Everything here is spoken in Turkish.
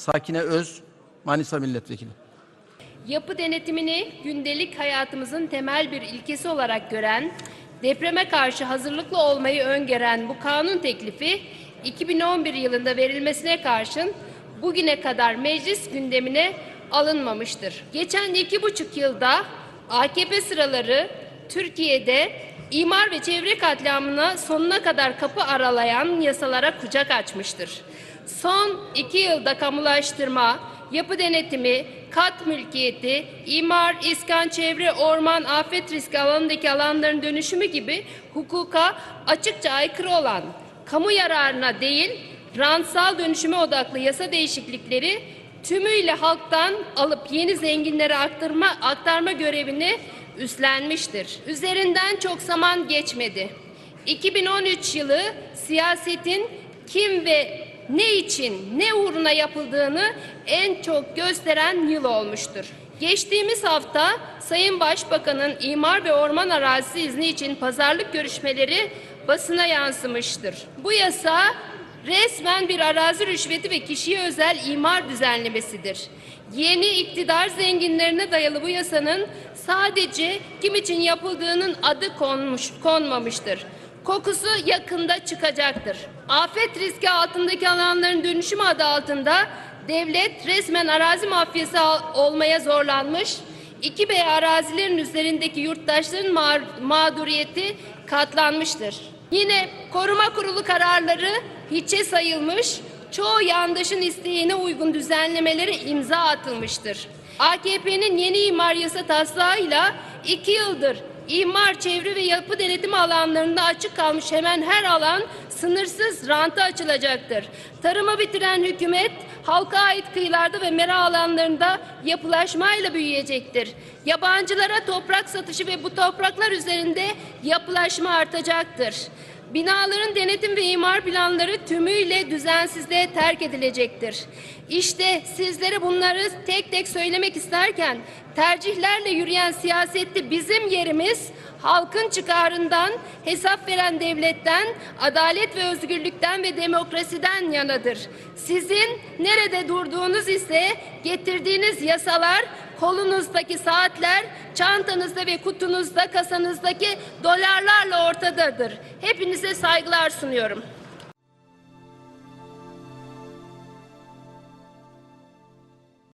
Sakine Öz, Manisa Milletvekili. Yapı denetimini gündelik hayatımızın temel bir ilkesi olarak gören, depreme karşı hazırlıklı olmayı öngören bu kanun teklifi 2011 yılında verilmesine karşın bugüne kadar meclis gündemine alınmamıştır. Geçen iki buçuk yılda AKP sıraları Türkiye'de imar ve çevre katliamına sonuna kadar kapı aralayan yasalara kucak açmıştır. Son iki yılda kamulaştırma, yapı denetimi, kat mülkiyeti, imar, iskan, çevre, orman, afet riski alanındaki alanların dönüşümü gibi hukuka açıkça aykırı olan, kamu yararına değil, rantsal dönüşüme odaklı yasa değişiklikleri tümüyle halktan alıp yeni zenginlere aktarma, aktarma görevini üstlenmiştir. Üzerinden çok zaman geçmedi. 2013 yılı siyasetin kim ve ne için, ne uğruna yapıldığını en çok gösteren yıl olmuştur. Geçtiğimiz hafta Sayın Başbakan'ın imar ve orman arazisi izni için pazarlık görüşmeleri basına yansımıştır. Bu yasa resmen bir arazi rüşveti ve kişiye özel imar düzenlemesidir. Yeni iktidar zenginlerine dayalı bu yasanın sadece kim için yapıldığının adı konmuş, konmamıştır. Kokusu yakında çıkacaktır. Afet riski altındaki alanların dönüşümü adı altında devlet resmen arazi mafyası olmaya zorlanmış. İki B arazilerin üzerindeki yurttaşların mağ- mağduriyeti katlanmıştır. Yine koruma kurulu kararları hiçe sayılmış, çoğu yandaşın isteğine uygun düzenlemeleri imza atılmıştır. AKP'nin yeni imar yasa taslağıyla iki yıldır imar, çevre ve yapı denetimi alanlarında açık kalmış hemen her alan sınırsız ranta açılacaktır. Tarımı bitiren hükümet halka ait kıyılarda ve mera alanlarında yapılaşmayla büyüyecektir. Yabancılara toprak satışı ve bu topraklar üzerinde yapılaşma artacaktır. Binaların denetim ve imar planları tümüyle düzensizliğe terk edilecektir. İşte sizlere bunları tek tek söylemek isterken tercihlerle yürüyen siyasette bizim yerimiz halkın çıkarından, hesap veren devletten, adalet ve özgürlükten ve demokrasiden yanadır. Sizin nerede durduğunuz ise getirdiğiniz yasalar kolunuzdaki saatler, çantanızda ve kutunuzda, kasanızdaki dolarlarla ortadadır. Hepinize saygılar sunuyorum.